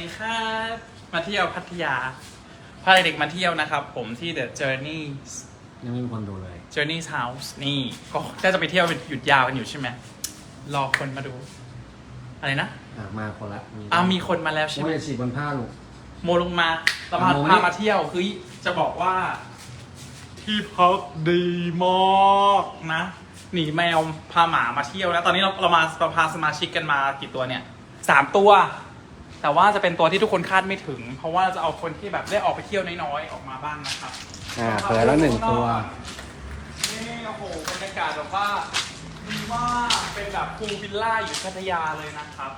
ดีครับ มาเที่ยวพัทยา พาเด็กมาเที่ยวนะครับ ผมที่ The Journey ยังไม่มีคนดูเลย Journey's House นี่ก็ถ้าจะไปเที่ยวหยุดยาวกันอยู่ใช่ไหมรอคนมาดู อะไรนะอะมาคนละอ้าวมีคนมาแล้วใช่โอ้ไหมยฉีดบนผ้าลูก โมลงมาเราพาโมไม่ พามาเที่ยวคือจะบอกว่า ที่พักดีมากนะ หนีแมวพาหมามาเที่ยวนะ ตอนนี้เราเรามาเราพาสมาชิกกันมากี่ตัวเนี่ยสามตัว แต่ว่าจะเป็นตัวที่ทุกคนคาดไม่ถึง เพราะว่าจะเอาคนที่แบบได้ออกไปเที่ยวน้อยๆออกมาบ้างนะครับอ่าเผยแล้วหนึ่งตัว นี่โอ้โหบรรยากาศแบบว่าดีมากเป็นแบบพูลวิลล่าอยู่พัทยาเลยนะครับ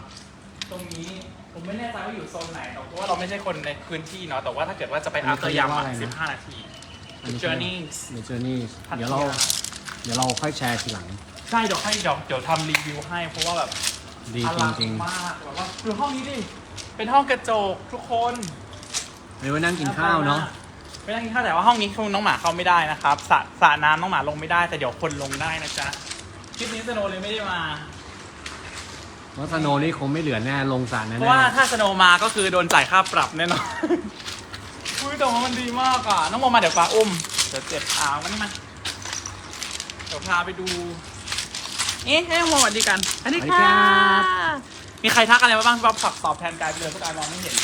ตรงนี้ผมไม่แน่ใจว่าอยู่โซนไหนหรอกเพราะว่าเราไม่ใช่คนในพื้นที่เนาะแต่ว่าถ้าเกิดว่าจะไปอันนี้อัพเตอร์ยามเขาเรียกว่าอะไรนะสิบห้านาทีอันนี้ Journeys ใน Journey พัทยาเดี๋ยวเราเดี๋ยวเราค่อยแชร์ทีหลัง ใช่เดี๋ยวให้เดี๋ยวเดี๋ยวทำรีวิวให้เพราะว่าแบบดีอจลังริงมากแบบว่าดูห้องนี้ดิ เป็นห้องกระจกทุกคนๆเดี๋ยวไปนั่งกินข้าวเนาะไม่นั่งกินข้าวแต่ว่าห้องนี้คงน้องหมาเข้าไม่ได้นะครับสระสระน้ำน้องหมาลงไม่ได้แต่เดี๋ยวคนลงได้นะจ๊ะคลิปนี้สโนว์เลยไม่ได้มา เพราะสโนว์นี่คงไม่เหลือแน่ลงสระแน่เพราะว่าถ้าสโนว์มาก็คือโดนจ่ายค่าปรับแน่นอนอุ้ยแต่ว่ามันดีมากอะน้องโมมาเดี๋ยวฟ้าอุ้มเดี๋ยวเจ็บเท้ามันนี่มาเดี๋ยวพาไปดูเอ๊ะให้น้องโมสวัสดีกันสวัสดีค่ะ มีใครทักอะไรมาบ้างว่าผักตอบแทนกายไปเลยเพราะกายมองไม่เห็น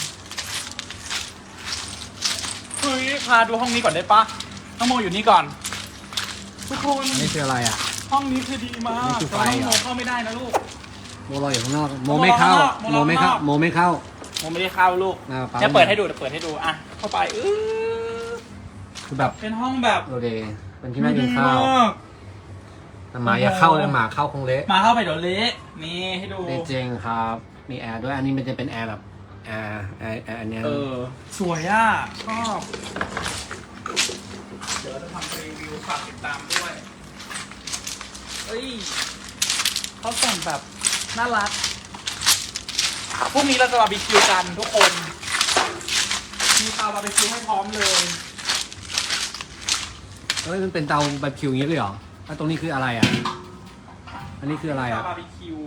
เฮ้ยพาดูห้องนี้ก่อนได้ปะน้องโมอยู่นี่ก่อน ทุกคนนี่คืออะไรอะ ห้องนี้คือดีมากนี่คือไฟแต่ว่าน้องเหรโมอ เข้าไม่ได้นะลูก โมรออยู่ข้างนอกโมไม่เข้าโมโมรอไม่ข้างนเข้าอกโมไม่เข้า โมไม่ได้เข้าลูกอ่าปั๊ม จะเปิดให้ดูเดี๋ยวเปิดให้ดูอะเข้าไปอื้อคือแบบเป็นห้องแบบ โอเคเป็นที่นั่งกินข้าว ดีมก แต่หมาอย่าเข้าเลยหมาเข้าคงเละมาเข้าไปเดี๋ยวเละนี่ให้ดูในจริงครับ มีแอร์ด้วยอันนี้มันจะเป็นแอร์แบบแอร์แอร์แอร์อันเนี้ยเออ สวยอะ ชอบ เดี๋ยวเราจะทำรีวิวฝากติดตามด้วย เอ้ยเขาแต่งแบบน่ารักพรุ่งนี้เราจะบาร์บีคิวกันทุกคน มีเตาบาร์บีคิวให้พร้อมเลย เอ้ยมันเป็นเตาแบบคิวอย่างนี้เลยเหรอ แล้วตรงนี้คืออะไรอะ อันนี้คืออะไรอะ บาร์บีคิว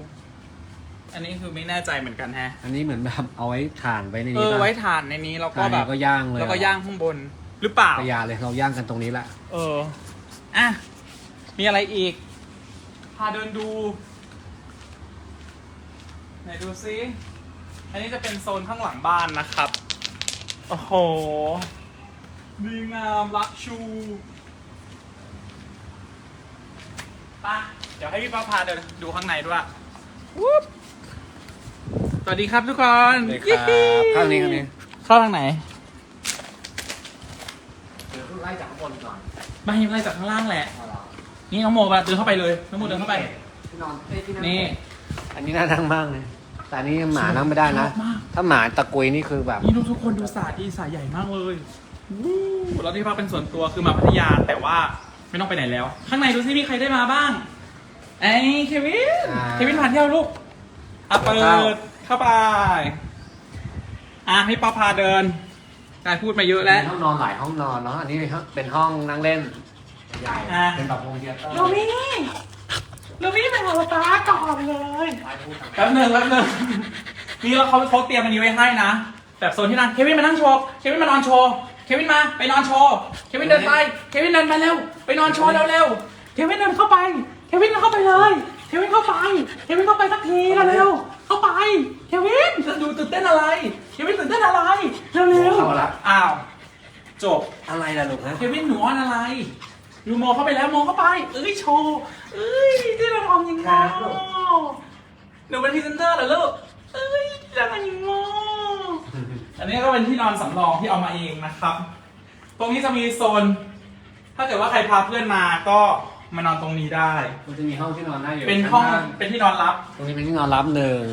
อันนี้คือไม่แน่ใจเหมือนกันแฮะ อันนี้เหมือนแบบเอาไว้ถ่านไว้ในเอนี้อป่ะไว้ถ่านในนี้แล้วก็ถ่านแบนี้บก็ย่างเลยแล้วก็เหรอย่างข้างบน หรือเปล่ากระยาเลยเราย่างกันตรงนี้แหละ เออ อะ มีอะไรอีก พาเดินดู ไหนดูซิ อันนี้จะเป็นโซนข้างหลังบ้านนะครับ โอ้โห ดีงามรักชูไปะเดี๋ยวให้พี่ป้าพาเดินดูข้างในด้วยวูบสวัสดีครับทุกคนข้างนี้ข้างนี้ เข้าทางไหน เดี๋ยวไล่จากข้างบนก่อนไม่ไล่จากข้างล่างแหละนี่น้องโมมาเดินเข้าไปเลยน้องโมเดินเข้าไป ที่นอนเอ้ยที่งนี่ อันนี้น่านั่งมากเลยแต่อันนี้หมานั่งไม่ได้นะ ชอบมาก ถ้าหมาตะกุยนี่คือแบบ นี่ดูทุกคนดูสาดีสาใหญ่มากเลยวู้แล้วที่พักเป็นส่วนตัวคือมาพัทยาแต่ว่า ไม่ต้องไปไหนแล้ว ข้างในดูซิมีใครได้มาบ้าง ไอ้เควิน อ่าเควินพาเที่ยวลูกอะเปิเข้า ดเข้าไป อะให้ป้าพาเดินกายพูดมาเยอะแล้ว มีห้องนอนหลายห้องนอนเนาะ อันนี้เป็นห้องนั่งเล่นใหญ่อ่า เป็นแบบโฮมเธียเตอร์โรมี่โรมี่ไปหาป้าก่อนเลยไปพูดทำแป๊บหนึงแป๊บหนึงนี่เราเขาเขาเตรียมอันนี้ไว้ให้นะ แบบโซนที่นั่งเควินมานั่งโชว์ เควินมานอนโชว์ เควินมาไปนอนโชว์เควินเดินไปเควินเดินไปเร็วไปนอนโชว์เร็วเร็วๆเควินเดินเข้าไปเควินเข้าไปเลยเควินเข้าไปเควินเข้าไปสักทีเร็วเร็วๆเข้าไปเควินจะดูตื่นเต้นอะไรเควินตื่นเต้นอะไรเร็วเร็วเข้าละอ้าวจบอะไรล่ะลูกฮะเควินหนูอ้อนอะไรดูโมเข้าไปแล้วโมเข้าไป เอ้ยโชว์เอ้ยที่เราทำยังไงหนูเป็นพรีเซนเตอร์เหรอลูกเอ้ยจะทำยังไง อันนี้ก็เป็นที่นอนสำรองที่เอามาเองนะครับ ตรงนี้จะมีโซน ถ้าเกิดว่าใครพาเพื่อนมาก็มานอนตรงนี้ได้ มันจะมีห้องที่นอนได้อยู่เป็นห้องชั้ล่าเป็นที่นอนรับ ตรงนี้เป็นที่นอนรับหนึ่ง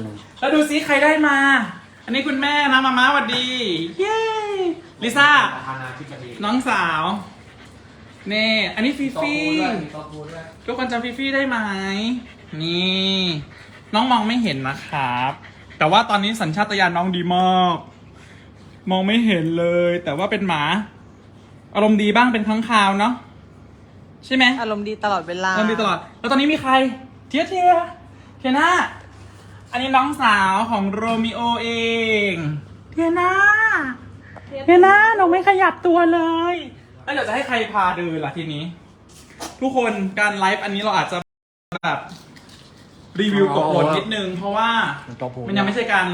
แล้วดูซิใครได้มา อันนี้คุณแม่นะมาม่าสวัสดี เย้ลิซ่า ประธานาธิบดีน้องสาวนี่อันนี้ฟีโต๊ะฟี่ปูด้วยมีโต๊ะปูด้วยทุกคนจำฟีฟี่ได้ไหมนี่น้องมองไม่เห็นนะครับ แต่ว่าตอนนี้สัญชาตญาณน้องดีมาก มองไม่เห็นเลย แต่ว่าเป็นหมา อารมณ์ดีบ้างเป็นครั้งคราวเนาะใช่ไหมอารมณ์ดีตลอดเวลาอารมณ์ดีตลอด แล้วตอนนี้มีใคร เทียเทียเทียน่าอันนี้น้องสาวของโรมิโอเอง เทีเฮียนาเฮียนาหนูไม่ขยับตัวเลย แล้วเดี๋ยวจะให้ใครพาเดินล่ะทีนี้ ทุกคนการไลฟ์อันนี้เราอาจจะแบบรีวิวกดโหดนิดนึง เพราะว่ามันตัวผูมันยังไม่ใช่การ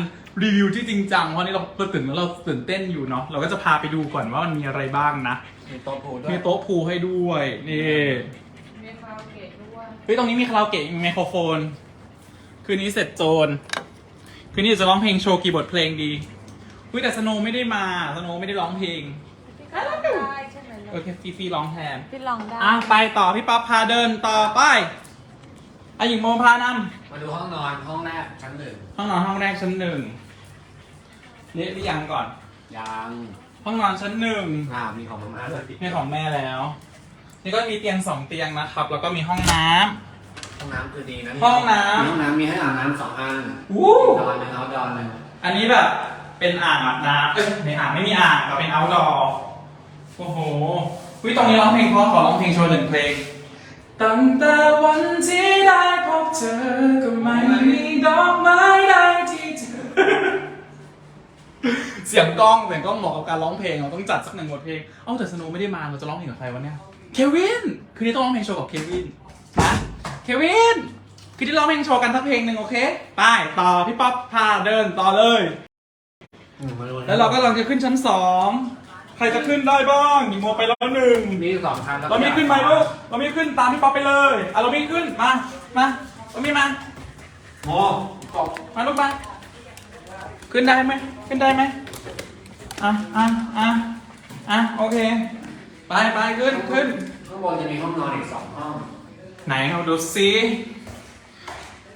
รีวิวที่จริงจังเพราะนี่เราเราตื่นแล้วเราตื่นเต้นอยู่เนาะเราก็จะพาไปดูก่อนว่ามันมีอะไรบ้างนะมีโต๊ะผูด้วยมีโต๊ะพูลให้ด้วยนี่มีคาราโอเกะด้วยเฮ้ยตรงนี้มีคาราโอเกะมีไมโครโฟน คืนนี้เสร็จโจนคืนนี้จะร้องเพลงโชว์กี่บทเพลงดีเฮ้ยแต่สโนว์ไม่ได้มาสโนว์ไม่ได้ร้องเพลงพี่ก็ลองได้ใช่ไหมโอเคฟีฟีร้องแทนพี่ลองได้อะไปต่อพี่ป๊อปพาเดินต่อไปอะหญิงโมพานมาดูห้องนอนห้องแรกชั้นหนึ่งำห้องนอนห้องแรกชั้นหนึ่ง เรียกหรือยังก่อน ยังห้องนอนชั้นหนึ่งอ่ามีของมาม่าด้วยนี่ของแม่แล้ว นี่ก็มีเตียงสองเตียงนะครับ แล้วก็มีห้องน้ำ ห้องน้ำคือดีนะห้องน้ำ มีห้องน้ำมีให้อาบน้ำสองอันวู้ดอนหนึ่งเอาดอนหนึ่งอันนี้แบบเป็นอ่างอาบน้ำเอ้ยในอ่างไม่มีอ่างแต่เป็น outdoor โอ้โหวิตรงนี้ร้องเพลงเพราะขอร้องเพลงโชว์หนึ่งเพลง ตั้งแต่วันที่ได้พบเธอก็ไม่มีดอกไม้ใดที่เธอ เสียงกล้องเสียงกล้องเหมาะกับการร้องเพลงเราต้องจัดสักหนึ่งบทเพลงเอ้าแต่สโนว์ไม่ได้มาเราจะร้องเพลงกับใครวะเนี่ยเควินคืนนี้ต้องร้องเพลงโชว์กับเควินนะเควินคืนนี้ร้องเพลงโชว์กันสักเพลงหนึ่งโอเคไปต่อพี่ป๊อปพาเดินต่อเลยอืมมาดูนะแล้วเราก็กำลังจะขึ้นชั้นสองใครจะขึ้นได้บ้างหญิงโมไปแล้วหนึ่งมีสองชั้นแล้วเรามีขึ้นไหมลูกเรามีขึ้นตามพี่ป๊อปไปเลยอะเรามีขึ้นมามาเรามีมาโมตกมาลูกมา ขึ้นได้ไหมขึ้นได้ไหมอะอะอะอะโอเค ไปไปขึ้นขึ้น ข้างบนจะมีห้องนอนอีกสองห้องไหนเราดูซิ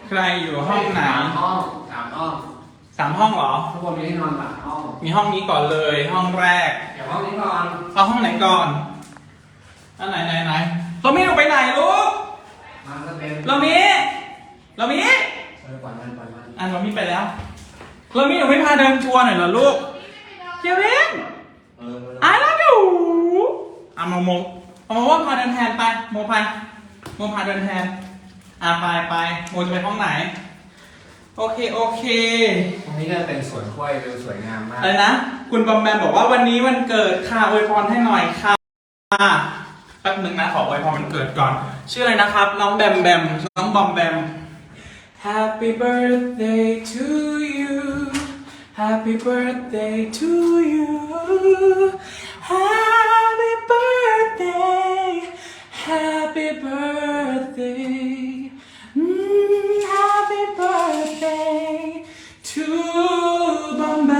ใครอยู่ห้องไหนสามห้องสามห้องสามห้องเหรอ ข้างบนมีที่นอนสามห้องมีห้องนี้ก่อนเลย ห้องแรก เดี๋ยวห้องนี้นอนเอาห้องไหนก่อนอันไหนไหนไหนเรามีหนูไปไหนลูกมันก็เป็นเรามีเรามีเออปล่อยมันปล่อยมันอันเรามีไปแล้ว เรามีหนูไม่พาเดินทัวร์หน่อยเหรอลูกเควินเออ I love you อะโมโมเอาโมว่าพาเดินแทนไป โมพาโมพาเดินแทน อะไปไปโมจะไปห้องไหน โอเคโอเค ตรงนี้ก็เป็นสวนกล้วยดูสวยงามมาก อะไรนะ คุณบอมแบมบอกว่าวันนี้วันเกิดค่ะอวยพรให้หน่อยค่ะแป๊บหนึงนะขออวยพรวันเกิดก่อน ชื่ออะไรนะครับ น้องแบมแบม น้องบอมแบม Happy birthday to you Happy birthday to you Happy birthday Happy birthday Mm, Happy birthday to Bom Bam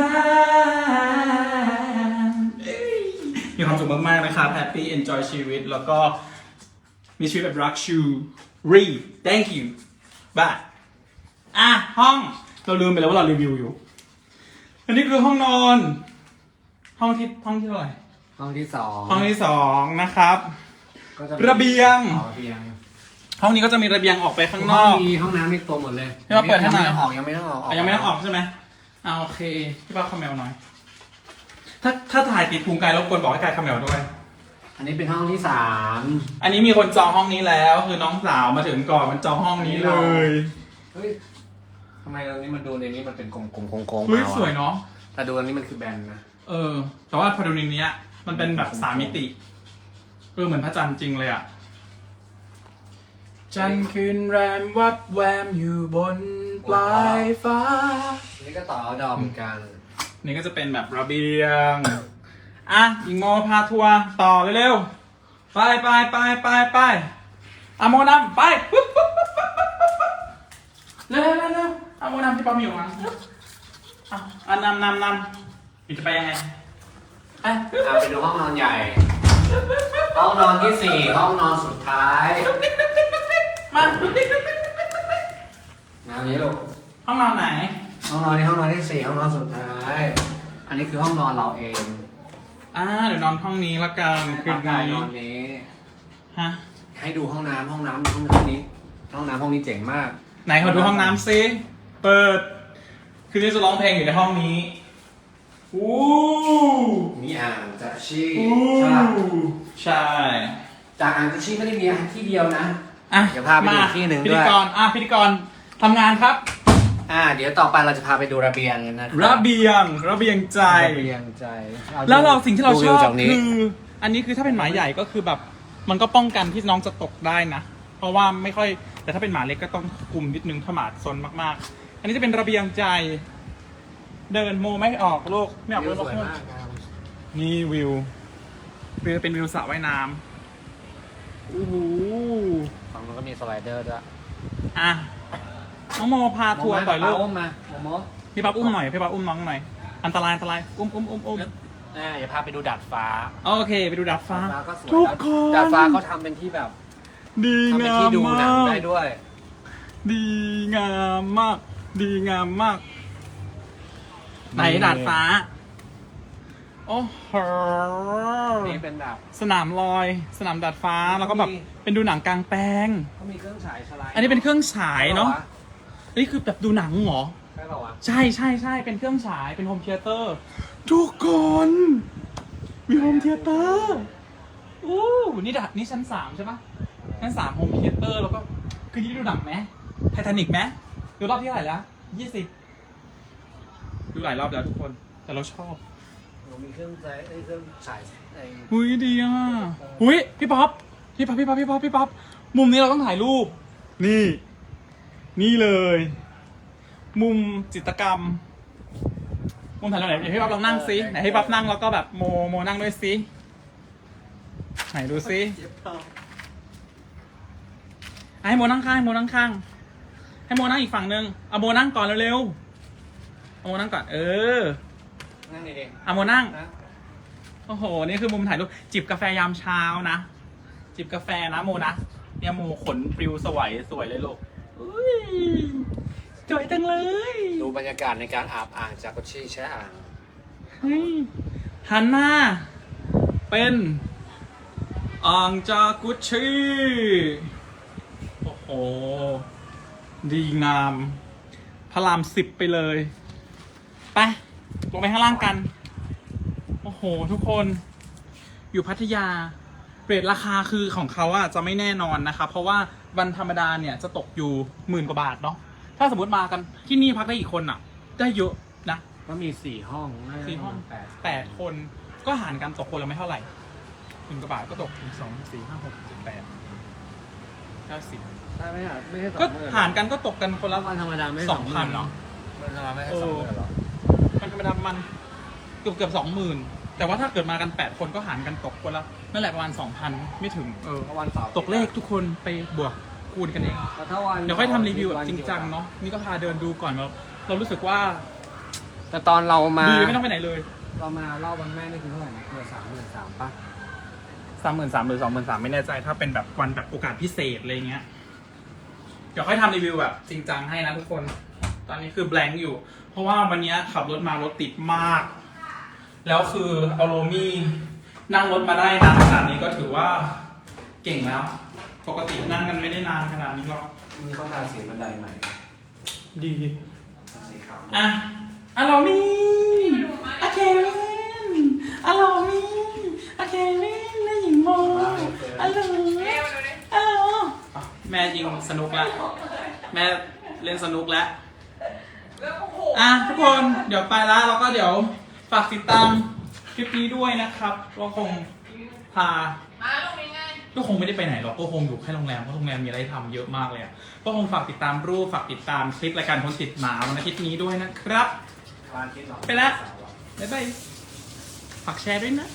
มีความสุขมาก ๆ นะครับ Happy Enjoy ชีวิต แล้วก็มีชีวิตแบบรักชูรี Thank you bye อะ ห้อง เราลืมไปแล้วว่าเรารีวิวอยู่ อันนี้คือห้องนอน ห้องที่ห้องที่เท่าไหร่ห้องที่สองห้องที่สองนะครับ ก็จะระเบียง อ๋อระเบียงห้องนี้ก็จะมีระเบียงออกไปข้างนห้อองก มีห้องน้ำในตัวหมดเลยพี่ว่าเปิดให้หน่อยงไม่ต้องออกยังไม่ต้องออกอะยังไม่ต้องออกใช่ไหมอ่าโอเคพี่ป้าคาเมลหน่อย ถ้าถ้าถ่ายติดพุงกายรบกวนบอกให้กายคาเมลด้วย อันนี้เป็นห้องที่สามอันนี้มีคนจองห้องนี้แล้ว คือน้องสาวมาถึงก่อนมันจองห้องนี้เลย เฮ้ยทำไมตรงนี้มันดูในนี้มันเป็นกลมๆโค้งๆเฮ้ยมาวะสวยเนาะ แต่ดูอันนี้มันคือแบนนะ เออ แต่ว่าพอดูในเนี้ย มันเป็นแบบสามมิติ เออ เหมือนพระจันทร์จริงเลยอะจันทร์คืนแรมวับแวมอยู่บนปลายฟ้า อันนี่ก็ต่อดอมเหมือนกัน นี่ก็จะเป็นแบบระเบียง อะอิงโมพาทัวร์ต่อเร็วๆ ไปไปไปไปไปอะโมนำไปปุ๊บปุ๊บปุ๊บปุ๊บปุ๊บปุ๊บปุ๊บเร็ว เร็วเร็วอะโมนำที่ป้อมอยู่มาอะอะนำนำนำอยู่จะไปยังไงไปอะไปดูห้องนอนใหญ่ ห้องนอนที่สี่ห้องนอนสุดท้ายมาแนวนี้ลูกห้องนอนไหน ห้องนอนที่ห้องนอนที่สี่ห้องนอนสุดท้าย อันนี้คือห้องนอนเราเองอ่าเดี๋ยวนอนห้องนี้ละกันคืนกายนี้นอนนี้ฮะให้ดูห้องน้ำห้องน้ำห้องน้ำนี้ ห้องน้ำห้องนี้เจ๋งมาก ไหนขอดูห้องน้ำซิ เปิด คืนนี้จะร้องเพลงอยู่ในห้องนี้อู้มีอ่างจัดชี่อู้ใช่ปะใช่จากอ่างจัดชี่ไม่ได้มีที่เดียวนะ อะเดี๋ยวพาไปดูอีกที่หนึ่งพิด้ธีวยกรอะพิธีกรทำงานครับ อ่า เดี๋ยวต่อไปเราจะพาไปดูระเบียงกันนะคระบเบียงระเบียงใจ ระเบียงใจแล้วเราสิ่งที่เราดูชวิอวบจากนี้คือ อันนี้คือถ้าเป็นหมาใหญ่ก็คือแบบ มันก็ป้องกันที่น้องจะตกได้นะ เพราะว่าไม่ค่อยแต่ถ้าเป็นหมาเล็กก็ต้องคุมนิดนึงถ้าหมาซนมากๆ อันนี้จะเป็นระเบียงใจ เดินโมไม่ออกลูกไม่ออกวิเลวยสวยลูกมากครับนี่วิววิวเป็นวิวสระว่ายน้ำโอ้โหฝั่งนู้นก็มีสไลเดอร์ด้วยอะน้องโมพาทัวร์ต่อยลูกโมมาโมโมพี่ป๊บอุ้มหน่อยพี่ป๊บอุ้มน้องหน่อย อันตรายอันตรายอุ้มอุ้มอุ้มอุ้มอ่าอย่าพาไปดูดาดฟ้าโอเค ไปดูดาดฟ้า ดาดฟ้าก็สวยทุกคน ดาดฟ้าเขาทำเป็นที่แบบดีทำเป็นงาที่มดูหนัมางก ได้ด้วย ดีงามมาก ดีงามมาก ไหนดาดฟ้า โอ้โห นี่เป็นแบบสนามลอย สนามดาดฟ้า แล้วก็แบบมีเป็นดูหนังกลางแปลง เขามีเครื่องฉายสไลด์อันนี้เป็นเครื่องฉายเนาะ นี่คือแบบดูหนังเหรอ ใช่เปล่าวะ ใช่ใช่ใช่ เป็นเครื่องฉาย เป็นโฮมเทเตอร์ ทุกคน มีโฮมเทเตอร์ อู้นี่ดัดนี่ชั้นสามใช่ปะชั้นสามโฮมเทเตอร์แล้วก็ คือนี่ดูหนังไหมไททานิกไหม ดูรอบที่เท่าไหร่แล้วยี่สิบดูหลายรอบแล้วทุกคน แต่เราชอบมีเครื่องฉายไอ้เครื่องฉายไอ้หุยดีอะหุยพี่ป๊อปพี่ป๊อปพี่ป๊อปพี่ป๊อปพี่ป๊อปมุมนี้เราต้องถ่ายรูป นี่ นี่เลย มุมจิตรกรรม มุมถ่ายรูปไหนเดี๋ยวพี่ป๊อปลองนั่งซิไหนให้ป๊อปนั่งแล้วก็แบบโมโมนั่งด้วยซิไหนดูซิอะให้โมนั่งข้างให้โมนั่งข้าง ให้โมนั่งอีกฝั่งนึงเอาโมนั่งก่อนเร็วๆเอาโมนั่งก่อน เออนั่นเองเอาโมนั่ง นะโอ้โห นี่คือมุมถ่ายรูปจิบกาแฟยามเช้านะ จิบกาแฟนะโมนะ เนี่ยโมขนปลิวสวยสวยเลยลูกอุ้ยสวยจังเลยดูบรรยากาศในการอาบอ่างจากกุชี่แช่อ่างเฮ้ยฮันน่าเป็นอ่างจากุชชี่โอ้โห ดีงาม พระรามสิบไปเลย ไปลงไปข้างล่างกัน โอ้โห ทุกคน อยู่พัทยา เรทราคาคือของเขาอะจะไม่แน่นอนนะคะ เพราะว่าวันธรรมดาเนี่ยจะตกอยู่หมื่นกว่าบาทเนาะ ถ้าสมมติมากันที่นี่พักได้อีกคนอะได้เยอะนะ ก็มีสี่ห้องน่าจะสี่ห้อง แปดแปดคนก็หารกันตกคนละไม่เท่าไหร่หนึ่งกว่าบาทก็ตกหนึ่งสองสี่ห้าหกเจ็ดแปดเก้าสิบ ใช่ไหมอะไม่ใช่สองก็หมื่นหารกันก็ตกกันคนละ วันธรรมดาไม่สองพันเนาะวันธรรมดาไม่ใช่สองหมื่นหรอมันธรรมดามันเกือบเกือบสองหมื่นแต่ว่าถ้าเกิดมากันแปดคนก็หารกันตกคนละนั่นแหละประมาณสองพันไม่ถึงเออ เพราะวันเสาร์ตกเลขทุกคนไปบวกคูณกันเองแล้วถ้าวันเดี๋ยวค่อยทำรีวิวแบบจริงจังเนาะ นี่ก็พาเดินดูก่อนเราเรารู้สึกว่าแต่ตอนเรามาดีไม่ต้องไปไหนเลยเรามารอบวันแม่นี่คือเท่าไหร่นะเกือบสามหมื่นสามป่ะสามหมื่นสามหรือสองหมื่นสามไม่แน่ใจ ถ้าเป็นแบบวันแบบโอกาสพิเศษอะไรเงี้ยเดี๋ยวค่อยทำรีวิวแบบจริงจังให้นะทุกคน ตอนนี้คือแบงค์อยู่ เพราะว่าวันนี้ขับรถมารถติดมาก แล้วคือเอาโรมี่นั่งรถมาได้นานขนาดนี้ก็ถือว่าเก่งแล้ว ปกตินั่งกันไม่ได้นานขนาดนี้หรอกมีเขาทาสีบันไดใหม่ดีสีขาวอะอะโรมี่อะเควินอะโรมี่อะเควินนายหญิงโมอะโรฮัลโหล แม่ยิงสนุกแล้วแม่เล่นสนุกแล้วอะทุกคนเดี๋ยวไปแล้วแล้วก็เดี๋ยวฝากติดตามคลิปนี้ด้วยนะครับก็คงพามาลงยังไงก็คงไม่ได้ไปไหนหรอกก็คงอยู่แค่โรงแรมเพราะโรงแรมมีอะไรทำเยอะมากเลยอะก็คงฝากติดตามรูปฝากติดตามคลิปรายการคนติดหมาวันอาทิตย์นี้ด้วยนะครับบ้านคิดหรอไปละบ๊ายบายฝากแชร์ด้วยนะ